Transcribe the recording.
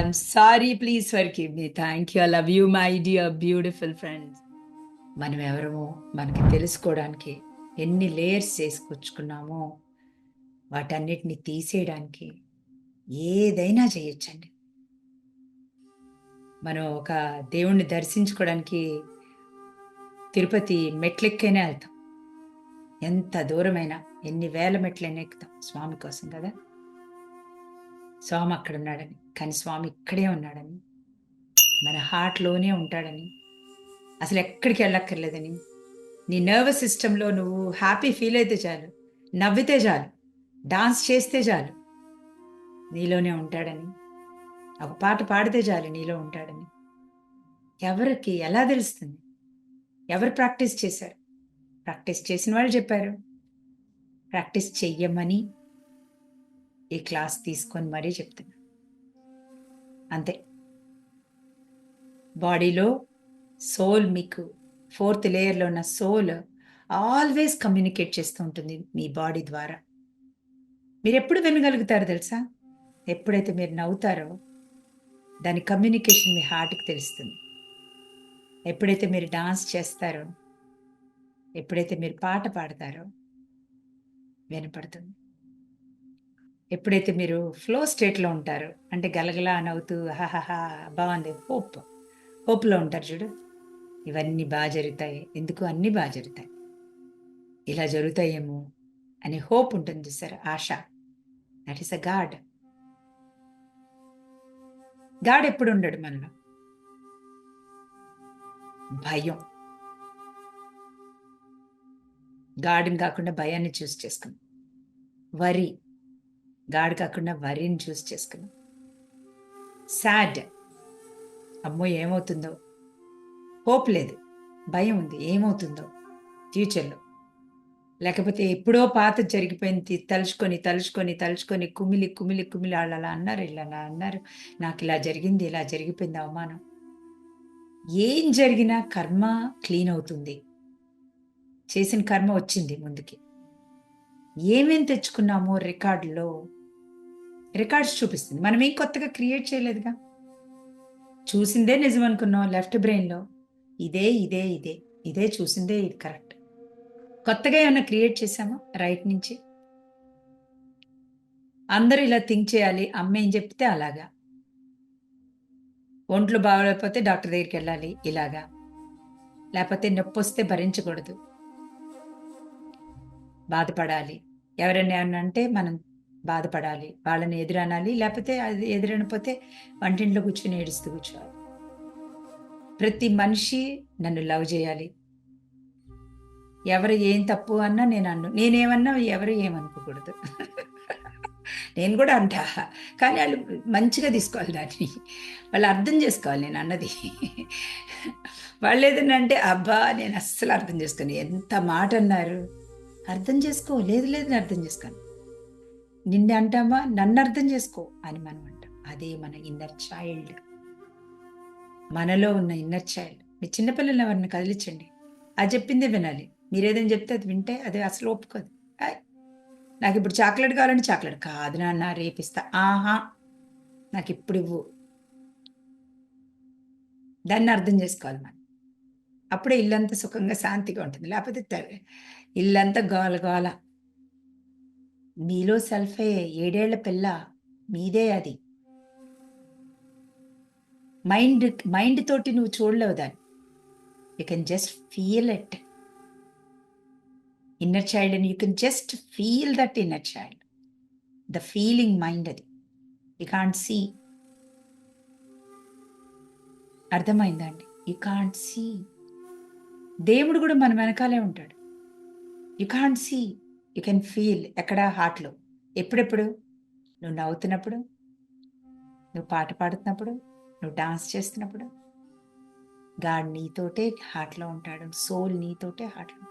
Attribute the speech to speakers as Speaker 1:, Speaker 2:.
Speaker 1: I'm sorry. Please forgive me. Thank you. I love you, my dear, beautiful friends. మనం ఎవరమో మనకి తెలుసుకోవడానికి ఎన్ని లేయర్స్ చేసుకొచ్చుకున్నామో వాటన్నిటిని తీసేయడానికి ఏదైనా చేయొచ్చండి మనం ఒక దేవుణ్ణి దర్శించుకోవడానికి తిరుపతి మెట్లెక్కైనా వెళ్తాం ఎంత దూరమైనా ఎన్ని వేల మెట్లైనా ఎక్కుతాం స్వామి కోసం కదా స్వామి అక్కడ ఉన్నాడని కానీ స్వామి ఇక్కడే ఉన్నాడని మన హార్ట్లోనే ఉంటాడని అసలు ఎక్కడికి వెళ్ళక్కర్లేదని నీ నర్వస్ సిస్టంలో నువ్వు హ్యాపీ ఫీల్ అయితే చాలు నవ్వితే చాలు డాన్స్ చేస్తే చాలు నీలోనే ఉంటాడని ఒక పాట పాడితే చాలు నీలో ఉంటాడని. ఎవరికి ఎలా తెలుస్తుంది? ఎవరు ప్రాక్టీస్ చేశారు? ప్రాక్టీస్ చేసిన వాళ్ళు చెప్పారు. ప్రాక్టీస్ చెయ్యమని ఈ క్లాస్ తీసుకొని మరీ చెప్తున్నా. అంతే. బాడీలో సోల్ మీకు ఫోర్త్ లేయర్లో ఉన్న సోల్ ఆల్వేస్ కమ్యూనికేట్ చేస్తూ ఉంటుంది మీ బాడీ ద్వారా. మీరు ఎప్పుడు వినగలుగుతారు తెలుసా? ఎప్పుడైతే మీరు నవ్వుతారో దాని కమ్యూనికేషన్ మీ హార్ట్కి తెలుస్తుంది. ఎప్పుడైతే మీరు డాన్స్ చేస్తారో ఎప్పుడైతే మీరు పాట పాడతారో వినపడుతుంది. ఎప్పుడైతే మీరు ఫ్లో స్టేట్లో ఉంటారో అంటే గలగలా నవ్వుతూ హాహాహా బాగుంది. హోప్. హోప్లో ఉంటారు చూడు. ఇవన్నీ బాగా జరుగుతాయి. ఎందుకు? అన్నీ బాగా జరుగుతాయి. ఇలా జరుగుతాయేమో అనే హోప్ ఉంటుంది చూసారు? ఆశ. That is a god god ఎప్పుడు ఉండడు మనలో. భయం. గాడిని కాకుండా భయాన్ని చూస్ చేసుకుంది వరి. గాడి కాకుండా వరిని చూస్ చేసుకున్నాం. సాడ్ అమ్మో ఏమవుతుందో? హోప్ లేదు. భయం ఉంది. ఏమవుతుందో? ఫ్యూచర్లో లేకపోతే ఎప్పుడో పాత జరిగిపోయింది. తలుచుకొని తలుచుకొని తలుచుకొని కుమిలి కుమిలి కుమిలి వాళ్ళు అలా అన్నారు. ఇలా అలా అన్నారు. నాకు ఇలా జరిగింది ఇలా జరిగిపోయింది అవమానం. ఏం జరిగినా కర్మ క్లీన్ అవుతుంది. చేసిన కర్మ వచ్చింది ముందుకి. ఏమేం తెచ్చుకున్నామో రికార్డులో రికార్డ్స్ చూపిస్తుంది. మనం ఏం కొత్తగా క్రియేట్ చేయలేదుగా? చూసిందే నిజం అనుకున్నాం లెఫ్ట్ బ్రెయిన్లో. ఇదే ఇదే ఇదే ఇదే చూసిందే ఇది కరెక్ట్. కొత్తగా ఏమైనా క్రియేట్ చేసామా రైట్ నుంచి? అందరూ ఇలా థింక్ చేయాలి అమ్మ ఏం చెప్తే అలాగా. ఒంట్లో బాగలేకపోతే డాక్టర్ దగ్గరికి వెళ్ళాలి ఇలాగా. లేకపోతే నొప్పి వస్తే భరించకూడదు. బాధపడాలి. ఎవరైనా ఏమన్నా అంటే మనం బాధపడాలి వాళ్ళని ఎదురనాలి లేకపోతే అది ఎదురనపోతే వంటింట్లో కూర్చొని ఏడుస్తూ కూర్చోవాలి. ప్రతి మనిషి నన్ను లవ్ చేయాలి. ఎవరు ఏం తప్పు అన్నా నేను అన్ను నేనేమన్నా ఎవరు ఏమనుకోకూడదు. నేను కూడా అంటా కానీ వాళ్ళు మంచిగా తీసుకోవాలి దాన్ని. వాళ్ళు అర్థం చేసుకోవాలి నేను అన్నది. వాళ్ళు ఏదన్నా అంటే అబ్బా నేను అస్సలు అర్థం చేసుకోను. ఎంత మాట అన్నారు అర్థం చేసుకో లేదు లేదు అర్థం చేసుకోను. నిన్ను అంటామా నన్ను అర్థం చేసుకో అని మనం అంటాం. అదే మన ఇన్నర్ చైల్డ్ మనలో ఉన్న ఇన్నర్ చైల్డ్ మీ చిన్నపిల్లలు ఎవరిని కదిలించండి. అది చెప్పిందే వినాలి. మీరేదని చెప్తే అది వింటే అది అసలు ఒప్పుకోదు. నాకు ఇప్పుడు చాక్లెట్ కావాలంటే చాక్లెట్ కాదు నాన్న రేపిస్తా. ఆహా! నాకు ఇప్పుడు ఇవ్వు. దాన్ని అర్థం చేసుకోవాలి మనం. అప్పుడే ఇల్లంతా సుఖంగా శాంతిగా ఉంటుంది. లేకపోతే ఇల్లంతా గోల గోల. మీలో సెల్ఫే ఏడేళ్ళ పిల్ల మీదే అది. మైండ్ మైండ్ తోటి నువ్వు చూడలేవు దాన్ని. You can just feel it. Inner child and you can just feel that inner child. The feeling mind అది. You can't see. అర్థమైందండి యూ కాంట్ సీ. దేవుడు కూడా మన వెనకాలే ఉంటాడు. You can't see. You can feel ఎక్కడ హార్ట్లో. ఎప్పుడెప్పుడు? నువ్వు నవ్వుతున్నప్పుడు నువ్వు పాట పాడుతున్నప్పుడు నువ్వు డాన్స్ చేస్తున్నప్పుడు. గాడ్ నీతోటే హార్ట్లో ఉంటాడు. సోల్ నీతోటే హార్ట్లో